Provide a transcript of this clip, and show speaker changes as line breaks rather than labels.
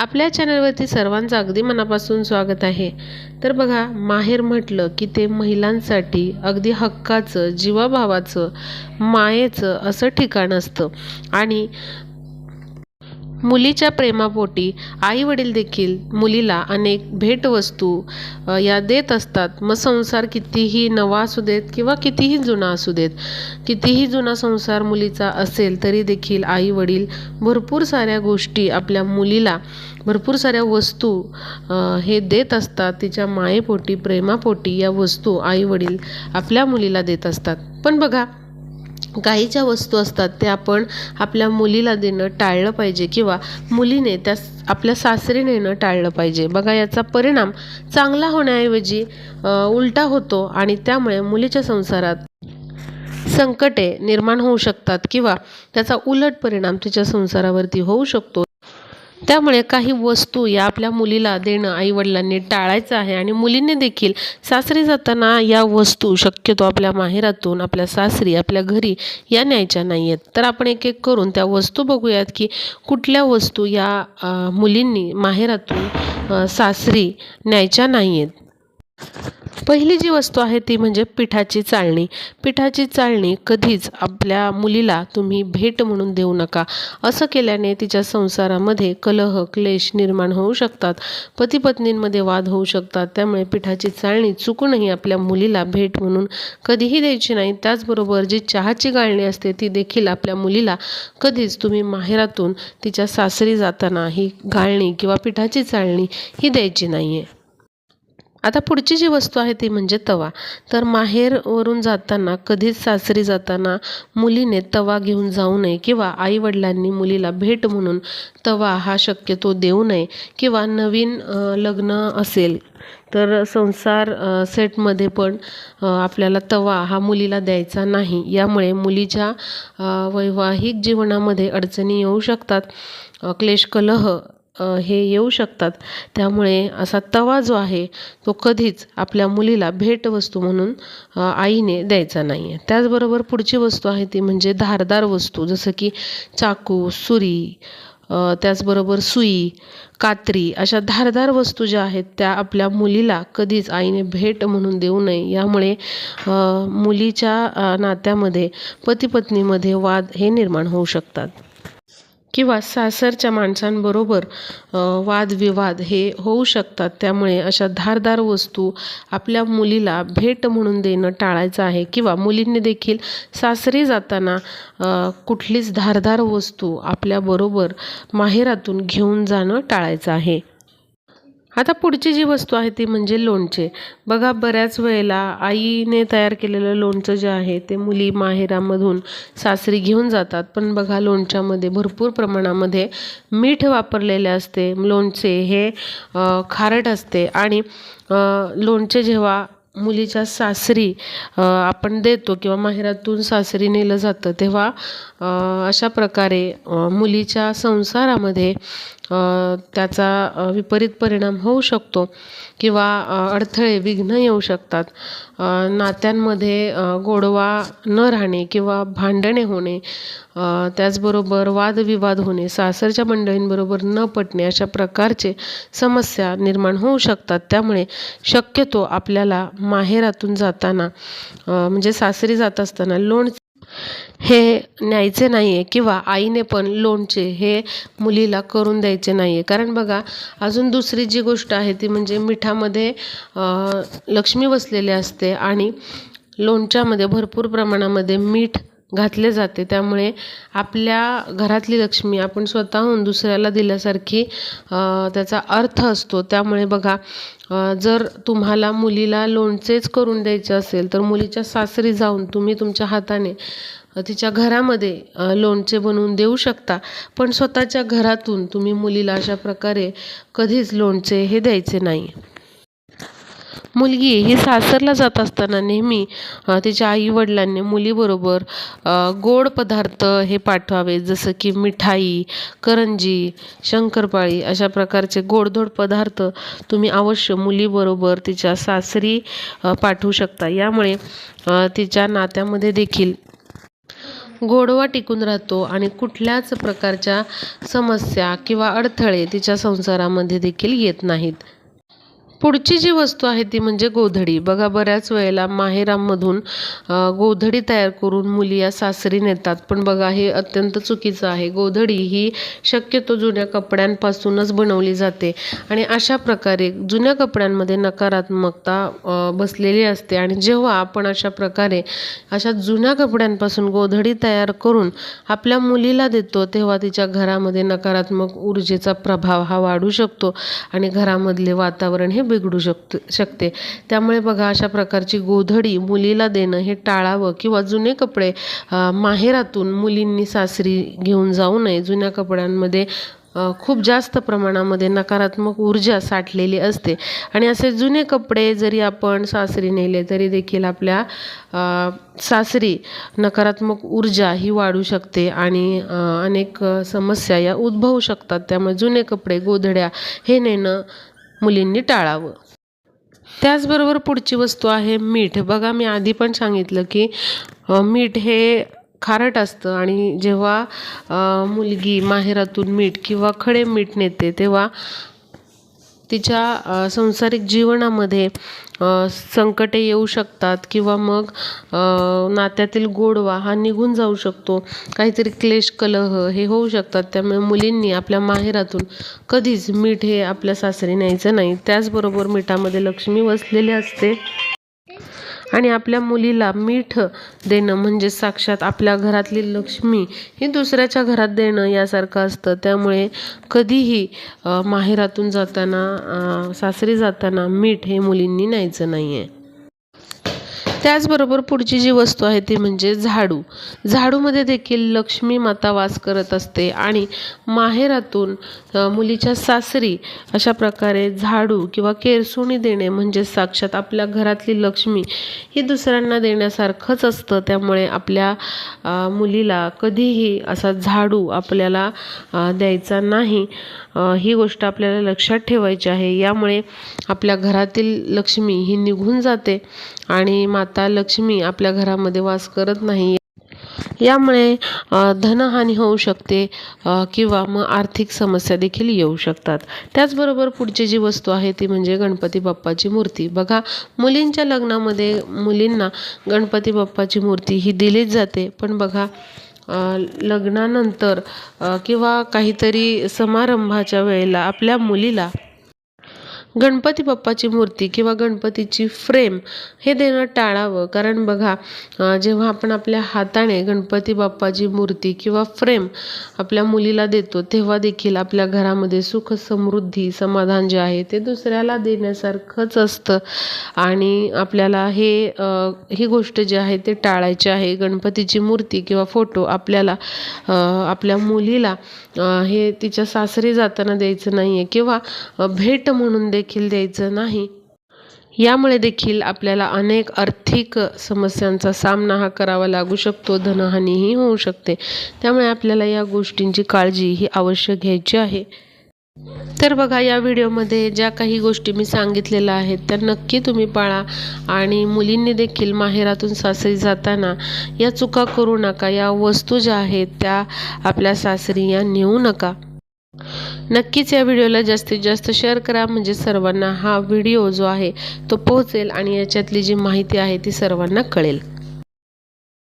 आपल्या चॅनलवरती सर्वांचं अगदी मनापासून स्वागत आहे. तर बघा माहेर म्हटलं की ते महिलांसाठी अगदी हक्काचं जीवाभावाचं मायेचं असं ठिकाण असतं. आणि मुलीच्या प्रेमापोटी आई वडील देखील मुलीला अनेक भेटवस्तू या देत असतात. मग संसार कितीही नवा असू देत किंवा कितीही जुना असू देत कितीही जुना संसार मुलीचा असेल तरी देखील आई वडील भरपूर साऱ्या गोष्टी आपल्या मुलीला भरपूर साऱ्या वस्तू हे देत असतात. तिच्या मायेपोटी प्रेमापोटी या वस्तू आई वडील आपल्या मुलीला देत असतात. पण बघा काही ज्या वस्तू असतात त्या आपण आपल्या मुलीला देणं टाळलं पाहिजे किंवा मुलीने त्या आपल्या सासरी नेणं टाळलं पाहिजे. बघा याचा परिणाम चांगला होण्याऐवजी उलटा होतो आणि त्यामुळे मुलीच्या संसारात संकटे निर्माण होऊ शकतात किंवा त्याचा उलट परिणाम तिच्या संसारावरती होऊ शकतो. त्यामुळे काही वस्तू या आपल्या मुलीला देणं आईवडिलांनी टाळायचं आहे आणि मुलींनी देखील सासरी जाताना या वस्तू शक्यतो आपल्या माहेरातून आपल्या सासरी आपल्या घरी या न्यायच्या नाही आहेत तर आपण एक एक करून त्या वस्तू बघूयात की कुठल्या वस्तू या मुलींनी माहेरातून सासरी न्यायच्या नाही आहेत पहिली जी वस्तू आहे ती म्हणजे पिठाची चाळणी. पिठाची चाळणी कधीच आपल्या मुलीला तुम्ही भेट म्हणून देऊ नका. असं केल्याने तिच्या संसारामध्ये कलह क्लेश निर्माण होऊ शकतात. पती पत्नींमध्ये वाद होऊ शकतात. त्यामुळे पिठाची चाळणी चुकूनही आपल्या मुलीला भेट म्हणून कधीही द्यायची नाही. त्याचबरोबर जी चहाची गाळणी असते ती देखील आपल्या मुलीला कधीच तुम्ही माहेरातून तिच्या सासरी जाताना ही गाळणी किंवा पिठाची चाळणी ही द्यायची नाही आहे आता पुढची जी वस्तू आहे ती म्हणजे तवा. तर माहेरवरून जाताना कधीच सासरी जाताना मुलीने तवा घेऊन जाऊ नये किंवा आईवडिलांनी मुलीला भेट म्हणून तवा हा शक्यतो देऊ नये किंवा नवीन लग्न असेल तर संसार सेटमध्ये पण आपल्याला तवा हा मुलीला द्यायचा नाही. यामुळे मुलीच्या वैवाहिक जीवनामध्ये अडचणी येऊ शकतात. क्लेश कलह हे येऊ शकतात. त्यामुळे असा तवा जो आहे तो कधीच आपल्या मुलीला भेटवस्तू म्हणून आईने द्यायचा नाही आहे त्याचबरोबर पुढची वस्तू आहे ती म्हणजे धारदार वस्तू जसं की चाकू सुरी त्याचबरोबर सुई कात्री अशा धारदार वस्तू ज्या आहेत त्या आपल्या मुलीला कधीच आईने भेट म्हणून देऊ नये. यामुळे मुलीच्या नात्यामध्ये पतीपत्नीमध्ये वाद हे निर्माण होऊ शकतात. किंवा सासरच्या माणसांबरोबर वादविवाद हे होऊ शकतात. त्यामुळे अशा धारदार वस्तू आपल्या मुलीला भेट म्हणून देणं टाळायचं आहे. किंवा मुलींनी देखील सासरी जाताना कुठलीच धारदार वस्तू आपल्याबरोबर माहेरातून घेऊन जाणं टाळायचं आहे. आता पुढची जी वस्तू आहे ती म्हणजे लोणचे. बघा बऱ्याच वेळेला आईने तयार केलेलं लोणचं जे आहे ते मुली माहेरामधून सासरी घेऊन जातात. पण बघा लोणच्यामध्ये भरपूर प्रमाणामध्ये मीठ वापरलेले असते. लोणचे हे खारट असते. आणि लोणचे जेव्हा मुलीच्या सासरी आपण देतो किंवा माहेरातून सासरी नेलं जातं तेव्हा अशा प्रकारे मुलीच्या संसारामध्ये त्याचा विपरीत परिणाम होऊ शकतो किंवा अडथळे विघ्न येऊ शकतात. नात्यांमध्ये गोडवा न राहणे किंवा भांडणे होणे त्याचबरोबर वादविवाद होणे सासरच्या मंडळींबरोबर न पटणे अशा प्रकारचे समस्या निर्माण होऊ शकतात. त्यामुळे शक्यतो आपल्याला माहेरातून जाताना म्हणजे सासरी जात असताना लोण हे न्यायचे नाही आहे किंवा आईने पण लोणचे हे मुलीला करून द्यायचे नाही आहे कारण बघा अजून दुसरी जी गोष्ट आहे ती म्हणजे मिठामध्ये लक्ष्मी बसलेली असते आणि लोणच्यामध्ये भरपूर प्रमाणामध्ये मीठ घातले जाते. त्यामुळे आपल्या घरातली लक्ष्मी आपण स्वतःहून दुसऱ्याला दिल्यासारखी त्याचा अर्थ असतो. त्यामुळे बघा जर तुम्हाला मुलीला लोणचेच करून द्यायचे असेल तर मुलीच्या सासरी जाऊन तुम्ही तुमच्या हाताने तिच्या घरामध्ये लोणचे बनवून देऊ शकता. पण स्वतःच्या घरातून तुम्ही मुलीला अशा प्रकारे कधीच लोणचे हे द्यायचे नाही. मुलगी ही सासरला जात असताना नेहमी तिच्या आईवडिलांनी मुलीबरोबर गोड पदार्थ हे पाठवावे जसं की मिठाई करंजी शंकरपाळी अशा प्रकारचे गोडधोड पदार्थ तुम्ही अवश्य मुलीबरोबर तिच्या सासरी पाठवू शकता. यामुळे तिच्या नात्यामध्ये देखील गोडवा टिकून राहतो आणि कुठल्याच प्रकारच्या समस्या किंवा अडथळे तिच्या संसारामध्ये देखील येत नाहीत. पुढची जी वस्तू आहे ती म्हणजे गोधडी. बघा बऱ्याच वेळेला माहेरामधून गोधडी तयार करून मुली या सासरी नेतात. पण बघा हे अत्यंत चुकीचं आहे. गोधडी ही शक्यतो जुन्या कपड्यांपासूनच बनवली जाते आणि अशा प्रकारे जुन्या कपड्यांमध्ये नकारात्मकता बसलेली असते. आणि जेव्हा आपण अशा प्रकारे अशा जुन्या कपड्यांपासून गोधडी तयार करून आपल्या मुलीला देतो तेव्हा तिच्या घरामध्ये नकारात्मक ऊर्जेचा प्रभाव हा वाढू शकतो आणि घरामधले वातावरण हे बिघडू शकत शकते. त्यामुळे बघा अशा प्रकारची गोधडी मुलीला देणं हे टाळावं किंवा जुने कपडे माहेरातून मुलींनी सासरी घेऊन जाऊ नये. जुन्या कपड्यांमध्ये खूप जास्त प्रमाणामध्ये नकारात्मक ऊर्जा साठलेली असते. आणि असे जुने कपडे जरी आपण सासरी नेले तरी देखील आपल्या सासरी नकारात्मक ऊर्जा ही वाढू शकते आणि अनेक समस्या या उद्भवू शकतात. त्यामुळे जुने कपडे गोधड्या हे नेणं मुलींनी टाळावं. त्याचबरोबर पुढची वस्तू आहे मीठ. बघा मी आधी पण सांगितलं की मीठ हे खारट असतं आणि जेव्हा मुलगी माहेरातून मीठ किंवा खडे मीठ नेते तेव्हा तिच्या संसारिक जीवनामध्ये संकटे येऊ शकतात किंवा मग नात्यातील गोडवा हा निघून जाऊ शकतो. काहीतरी क्लेश कलह हे होऊ शकतात. त्यामुळे मुलींनी आपल्या माहेरातून कधीच मीठ हे आपल्या सासरी न्यायचं नाही. त्याचबरोबर मिठामध्ये लक्ष्मी वसलेली असते. आणि आपल्या मुलीला मीठ देणं म्हणजे साक्षात आपल्या घरातली लक्ष्मी ही दुसऱ्याच्या घरात देणं यासारखं असतं. त्यामुळे कधीही माहेरातून जाताना सासरी जाताना मीठ हे मुलींनी न्यायचं नाही आहे त्याचबरोबर पुढची जी वस्तू आहे ती म्हणजे झाडू. झाडूमध्ये देखील लक्ष्मी माता वास करत असते आणि माहेरातून मुलीच्या सासरी अशा प्रकारे झाडू किंवा केरसुणी देणे म्हणजे साक्षात आपल्या घरातली लक्ष्मी ही दुसऱ्यांना देण्यासारखंच असतं. त्यामुळे आपल्या मुलीला कधीही असा झाडू आपल्याला द्यायचा नाही. ही गोष्ट आपल्याला लक्षात ठेवायची आहे. यामुळे आपल्या घरातील लक्ष्मी ही निघून जाते आणि माता लक्ष्मी आपल्या घरामध्ये वास करत नाही. यामुळे धनहानी होऊ शकते किंवा मग आर्थिक समस्या देखील येऊ शकतात. त्याचबरोबर पुढची जी वस्तू आहे ती म्हणजे गणपती बाप्पाची मूर्ती. बघा मुलींच्या लग्नामध्ये मुलींना गणपती बाप्पाची मूर्ती ही दिलीच जाते. पण बघा लग्नानंतर किंवा काहीतरी समारंभाच्या वेळेला आपल्या मुलीला गणपती बाप्पाची मूर्ती किंवा गणपतीची फ्रेम हे देणं टाळावं. कारण बघा जेव्हा आपण आपल्या हाताने गणपती बाप्पाची मूर्ती किंवा फ्रेम आपल्या मुलीला देतो तेव्हा देखील आपल्या घरामध्ये सुख समृद्धी समाधान जे आहे ते दुसऱ्याला देण्यासारखंच असतं. आणि आपल्याला हे ही गोष्ट जी आहे ते टाळायची आहे. गणपतीची मूर्ती किंवा फोटो आपल्याला आपल्या मुलीला हे तिच्या सासरी जाताना द्यायचं नाही आहे किंवा भेट म्हणून दे देखील द्यायचं नाही. यामुळे देखील आपल्याला अनेक आर्थिक समस्यांचा सामना हा करावा लागू शकतो. धनहानीही होऊ शकते. त्यामुळे आपल्याला या गोष्टींची काळजी ही अवश्य घ्यायची आहे. तर बघा या व्हिडिओमध्ये ज्या काही गोष्टी मी सांगितलेल्या आहेत त्या नक्की तुम्ही पाळा आणि मुलींनी देखील माहेरातून सासरी जाताना या चुका करू नका. या वस्तू ज्या आहेत त्या आपल्या सासरी या नेऊ नका. नक्कीच या व्हिडिओला जास्तीत जास्त शेअर करा. म्हणजे सर्वांना हा व्हिडिओ जो आहे तो पोहोचेल आणि याच्यातली जी माहिती आहे ती सर्वांना कळेल.